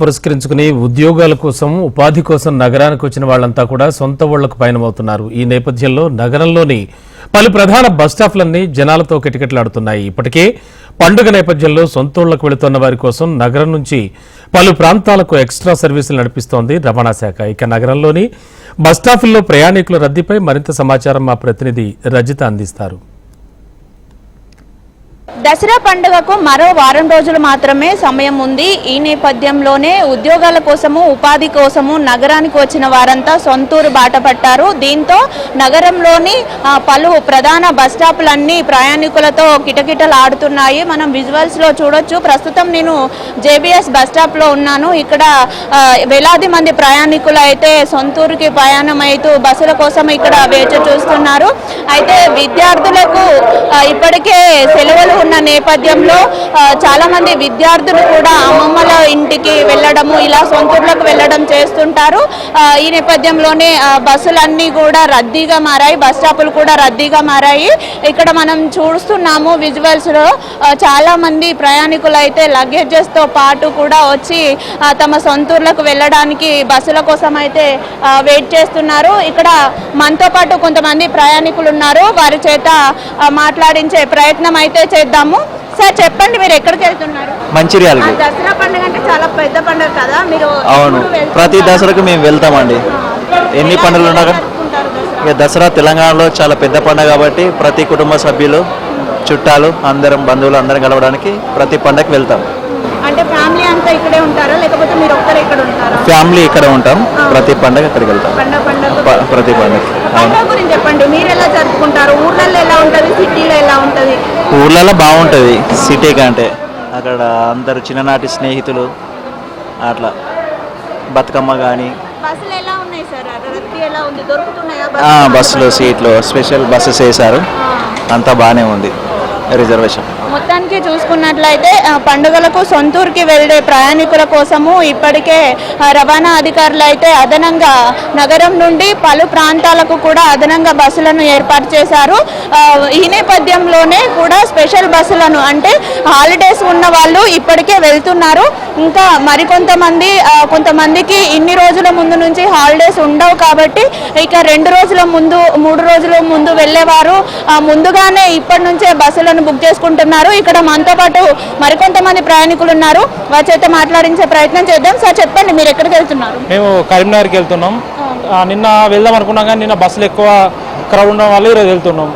పురస్కరించుకుని ఉద్యోగాల కోసం ఉపాధి కోసం నగరానికి వచ్చిన వాళ్ళంతా కూడా సొంత ఊళ్ళకు పయనమవుతున్నారు. ఈ నేపథ్యంలో నగరంలోని పలు ప్రధాన బస్టాప్లన్నీ జనాలతో కిటకిటలాడుతున్నాయి. ఇప్పటికే పండుగ నేపథ్యంలో సొంత ఊళ్ళకు వెళుతున్న వారి కోసం నగరం నుంచి పలు ప్రాంతాలకు ఎక్స్ట్రా సర్వీసులు నడిపిస్తోంది రవాణా శాఖ. ఇక నగరంలోని బస్టాపుల్లో ప్రయాణికుల రద్దీపై మరింత సమాచారం మా ప్రతినిధి రజిత అందిస్తారు. దసరా పండుగకు మరో వారం రోజులు మాత్రమే సమయం ఉంది. ఈ నేపథ్యంలోనే ఉద్యోగాల కోసము ఉపాధి కోసము నగరానికి వచ్చిన వారంతా సొంతూరు బాట పట్టారు. దీంతో నగరంలోని పలు ప్రధాన బస్ ప్రయాణికులతో కిటకిటలాడుతున్నాయి. మనం విజువల్స్లో చూడొచ్చు. ప్రస్తుతం నేను జేబీఎస్ బస్ ఉన్నాను. ఇక్కడ వేలాది మంది ప్రయాణికులు అయితే సొంతూరుకి ప్రయాణం అవుతూ బస్సుల కోసం ఇక్కడ వేచి చూస్తున్నారు. అయితే విద్యార్థులకు ఇప్పటికే సెలవులు ఉన్న నేపథ్యంలో చాలామంది చాలా మంది విద్యార్థులు కూడా అమ్మమ్మల ఇంటికి వెళ్ళడము ఇలా సొంతూర్లకు వెళ్ళడం చేస్తుంటారు. ఈ నేపథ్యంలోనే బస్సులన్నీ కూడా రద్దీగా మారాయి బస్ స్టాపులు కూడా రద్దీగా మారాయి. ఇక్కడ మనం చూస్తున్నాము విజువల్స్లో చాలా మంది ప్రయాణికులు అయితే లగేజెస్తో పాటు కూడా వచ్చి తమ సొంతూర్లకు వెళ్ళడానికి బస్సుల కోసం అయితే వెయిట్ చేస్తున్నారు. ఇక్కడ మనతో పాటు కొంతమంది ప్రయాణికులు ఉన్నారు. వారి చేత మాట్లాడించే ప్రయత్నం అయితే చేద్దాము. సార్ చెప్పండి మీరు ఎక్కడికి వెళ్తున్నారు ఆ, మంచిర్యాలకి దసరా పండుగ అంటే చాలా పెద్ద పండుగ కదా మీరు అవును? ప్రతి దసరాకు మేము వెళ్తామండి. ఎన్ని పండుగలు ఉన్నా? ఇక దసరా తెలంగాణలో చాలా పెద్ద పండుగ కాబట్టి ప్రతి కుటుంబ సభ్యులు చుట్టాలు అందరం బంధువులు అందరం కలవడానికి ప్రతి పండగకి వెళ్తాం. అంటే ఫ్యామిలీ అంతా ఇక్కడే ఉంటారా? లేకపోతే మీరు ఒక్కరు ఇక్కడ ఉంటారా? ఫ్యామిలీ ఇక్కడ ఉంటాం. ప్రతి పండగ అక్కడికి వెళ్తాం. పండగ పండగ ప్రతి అవును పండుగ గురించి చెప్పండి. మీరు ఎలా జరుపుకుంటారు? ఊర్లలో ఎలా ఉంటది? సిటీలో ఎలా ఉంటది? ఊర్లలో బాగుంటుంది. సిటీ కంటే. అక్కడ అందరు చిన్ననాటి స్నేహితులు అట్లా. బతుకమ్మ కానీ బస్సులు ఎలా ఉన్నాయి సార్? రద్దీ ఎలా ఉంది? దొరుకుతున్నాయా బస్సులు? సీట్లు స్పెషల్ బస్సెస్ వేశారు. అంతా బాగానే ఉంది. రిజర్వేషన్. మొత్తానికి చూసుకున్నట్లయితే పండుగలకు సొంతూరుకి వెళ్ళే ప్రయాణికుల కోసము ఇప్పటికే రవాణా అధికారులు అయితే అదనంగా నగరం నుండి పలు ప్రాంతాలకు కూడా అదనంగా బస్సులను ఏర్పాటు చేశారు. ఈ నేపథ్యంలోనే కూడా స్పెషల్ బస్సులను అంటే హాలిడేస్ ఉన్న వాళ్ళు ఇప్పటికే వెళ్తున్నారు. ఇంకా మరికొంతమంది కొంతమందికి ఇన్ని రోజుల ముందు నుంచి హాలిడేస్ ఉండవు కాబట్టి ఇక రెండు రోజుల ముందు మూడు రోజుల ముందు వెళ్ళేవారు. ముందుగానే ఇప్పటి నుంచే బస్సులను బుక్ చేసుకుంటున్నారు. ఇక్కడ మనతో పాటు మరికొంతమంది ప్రయాణికులు ఉన్నారు. వారి చేత మాట్లాడించే ప్రయత్నం చేద్దాం. సార్ చెప్పండి మీరు ఎక్కడికి వెళ్తున్నారు? మేము కరీంనగర్కి వెళ్తున్నాం. నిన్న వెళ్దాం అనుకున్నాం కానీ నిన్న బస్సులు ఎక్కువ క్రౌడ్ ఉండడం వల్ల ఈరోజు వెళ్తున్నాం.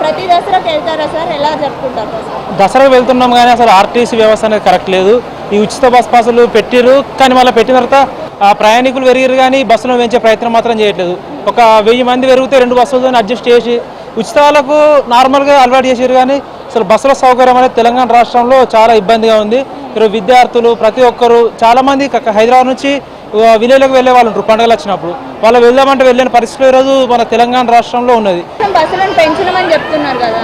ప్రతి దసరాకి వెళ్తారా సార్? ఎలా జరుపుకుంటారు? దసరా? దసరాకు వెళ్తున్నాం కానీ అసలు ఆర్టీసీ వ్యవస్థ అనేది కరెక్ట్ లేదు. ఈ ఉచిత బస్ పాసులు పెట్టారు కానీ మళ్ళీ పెట్టిన తర్వాత ఆ ప్రయాణికులు పెరిగారు కానీ బస్సులను పెంచే ప్రయత్నం మాత్రం చేయట్లేదు. ఒక వెయ్యి మంది పెరిగితే రెండు బస్సులతో అడ్జస్ట్ చేసి ఉచితాలకు నార్మల్గా అలవాటు చేసారు కానీ అసలు బస్సుల సౌకర్యం అనేది తెలంగాణ రాష్ట్రంలో చాలా ఇబ్బందిగా ఉంది. ఈరోజు విద్యార్థులు ప్రతి ఒక్కరు చాలా మంది హైదరాబాద్ నుంచి ఆ, విలేజ్లకు వెళ్ళే వాళ్ళు ఉంటారు పండుగలు వచ్చినప్పుడు. వాళ్ళు వెళ్దామంటే వెళ్ళిన పరిస్థితులు ఈరోజు మన తెలంగాణ రాష్ట్రంలో ఉన్నది. బస్సులను పెంచడమని చెప్తున్నారు కదా.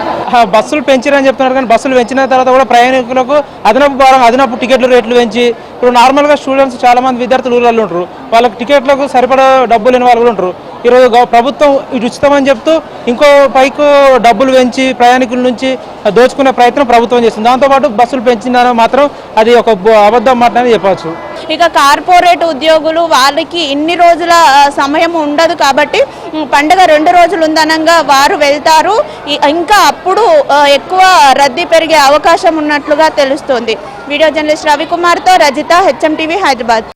బస్సులు పెంచారని చెప్తున్నారు కానీ బస్సులు పెంచిన తర్వాత కూడా ప్రయాణికులకు అదనపు భారం అదనపు టికెట్లు రేట్లు పెంచి ఇప్పుడు నార్మల్గా స్టూడెంట్స్ చాలా మంది విద్యార్థులు ఊళ్ళలో ఉంటారు. వాళ్ళకి టికెట్లకు సరిపడా డబ్బులు లేని వాళ్ళు కూడా ఉంటారు. ఈరోజు ప్రభుత్వం ఇటు ఉచితమని చెప్తూ ఇంకో పైకు డబ్బులు పెంచి ప్రయాణికుల నుంచి దోచుకునే ప్రయత్నం ప్రభుత్వం చేస్తుంది. దాంతోపాటు బస్సులు పెంచిన మాత్రం అది ఒక అబద్ధం మాట చెప్పవచ్చు. ఇక కార్పొరేట్ ఉద్యోగులు వాళ్ళకి ఇన్ని రోజుల సమయం ఉండదు కాబట్టి పండగ పండుగ రెండు రోజులు ఉందనంగా వారు వెళ్తారు. ఇంకా అప్పుడు ఎక్కువ రద్దీ పెరిగే అవకాశం ఉన్నట్లుగా తెలుస్తుంది. వీడియో జర్నలిస్ట్ రవికుమార్తో రజిత హెచ్ఎం టీవీ హైదరాబాద్.